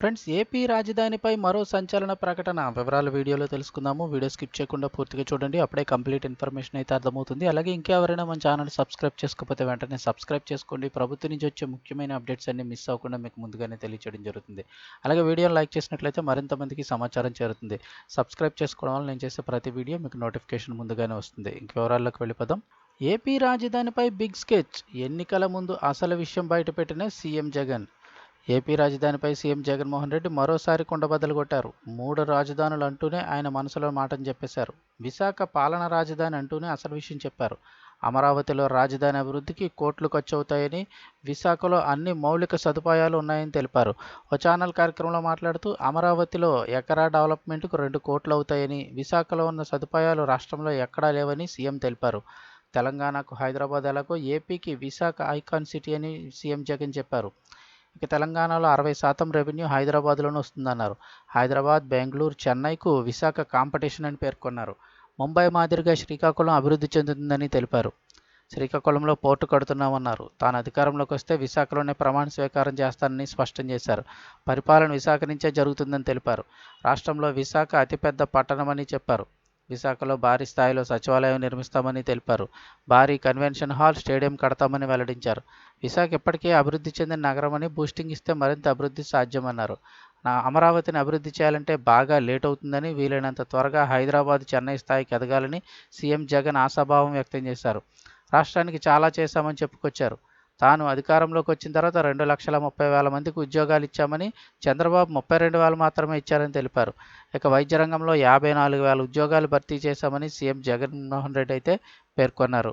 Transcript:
Friends AP రాజధానిపై మరో సంచలన ప్రకటన. వివరాలు వీడియోలో తెలుసుకుందాము. వీడియో స్కిప్ చేయకుండా పూర్తిగా చూడండి. అప్పుడే కంప్లీట్ ఇన్ఫర్మేషన్ అయితే అర్థమవుతుంది. అలాగే ఇంకెవరైనా మన ఛానల్ సబ్స్క్రైబ్ చేసుకోకపోతే వెంటనే సబ్స్క్రైబ్ చేసుకోండి. ప్రభుత్వం నుంచి వచ్చే ముఖ్యమైన అప్డేట్స్ అన్ని మిస్ అవ్వకుండా మీకు ముందుగానే తెలియచేయడం జరుగుతుంది. అలాగే వీడియోని లైక్ చేసినట్లయితే మరింత మందికి సమాచారం చేరుతుంది. సబ్స్క్రైబ్ చేసుకోవడం వల్ల నేను చేసే ప్రతి వీడియో మీకు నోటిఫికేషన్ ముందుగానే వస్తుంది. ఇంక వివరాల్లోకి వెళ్ళిపోదాం. ఏపీ రాజధానిపై బిగ్ స్కెచ్. ఎన్నికల ముందు అసలు విషయం బయటపెట్టిన సీఎం జగన్. ఏపీ రాజధానిపై సీఎం జగన్మోహన్ రెడ్డి మరోసారి కుండబద్దలు కొట్టారు. మూడు రాజధానులు అంటూనే ఆయన మనసులో మాటని చెప్పేశారు. విశాఖ పాలన రాజధాని అంటూనే అసలు విషయం చెప్పారు. అమరావతిలో రాజధాని అభివృద్ధికి కోట్లు ఖర్చు అవుతాయని విశాఖలో అన్ని మౌలిక సదుపాయాలు ఉన్నాయని తెలిపారు. ఓ ఛానల్ కార్యక్రమంలో మాట్లాడుతూ అమరావతిలో ఎకరా డెవలప్మెంట్కు రెండు కోట్లు అవుతాయని విశాఖలో ఉన్న సదుపాయాలు రాష్ట్రంలో ఎక్కడా లేవని సీఎం తెలిపారు. తెలంగాణకు హైదరాబాద్ ఎలాగో ఏపీకి విశాఖ ఐకాన్ సిటీ అని సీఎం జగన్ చెప్పారు. ఇక తెలంగాణలో అరవై శాతం రెవెన్యూ హైదరాబాద్లోనే వస్తుందన్నారు. హైదరాబాద్ బెంగళూరు చెన్నైకు విశాఖ కాంపిటీషన్ అని పేర్కొన్నారు. ముంబై మాదిరిగా శ్రీకాకుళం అభివృద్ధి చెందుతుందని తెలిపారు. శ్రీకాకుళంలో పోర్టు కడుతున్నామన్నారు. తాను అధికారంలోకి వస్తే విశాఖలోనే ప్రమాణ స్వీకారం చేస్తానని స్పష్టం చేశారు. పరిపాలన విశాఖ నుంచే జరుగుతుందని తెలిపారు. రాష్ట్రంలో విశాఖ అతిపెద్ద పట్టణమని చెప్పారు. విశాఖలో భారీ స్థాయిలో సచివాలయం నిర్మిస్తామని తెలిపారు. భారీ కన్వెన్షన్ హాల్ స్టేడియం కడతామని వెల్లడించారు. విశాఖ ఇప్పటికే అభివృద్ధి చెందిన నగరమని బూస్టింగ్ ఇస్తే మరింత అభివృద్ధి సాధ్యమన్నారు. నా అమరావతిని అభివృద్ధి చేయాలంటే బాగా లేట్ అవుతుందని వీలైనంత త్వరగా హైదరాబాద్ చెన్నై స్థాయికి ఎదగాలని సీఎం జగన్ ఆశాభావం వ్యక్తం చేశారు. రాష్ట్రానికి చాలా చేశామని చెప్పుకొచ్చారు. తాను అధికారంలోకి వచ్చిన తర్వాత రెండు లక్షల ముప్పై వేల మందికి ఉద్యోగాలు ఇచ్చామని చంద్రబాబు ముప్పై రెండు వేలు మాత్రమే ఇచ్చారని తెలిపారు. ఇక వైద్య రంగంలో యాభై నాలుగు వేల ఉద్యోగాలు భర్తీ చేశామని సీఎం జగన్మోహన్ రెడ్డి అయితే పేర్కొన్నారు.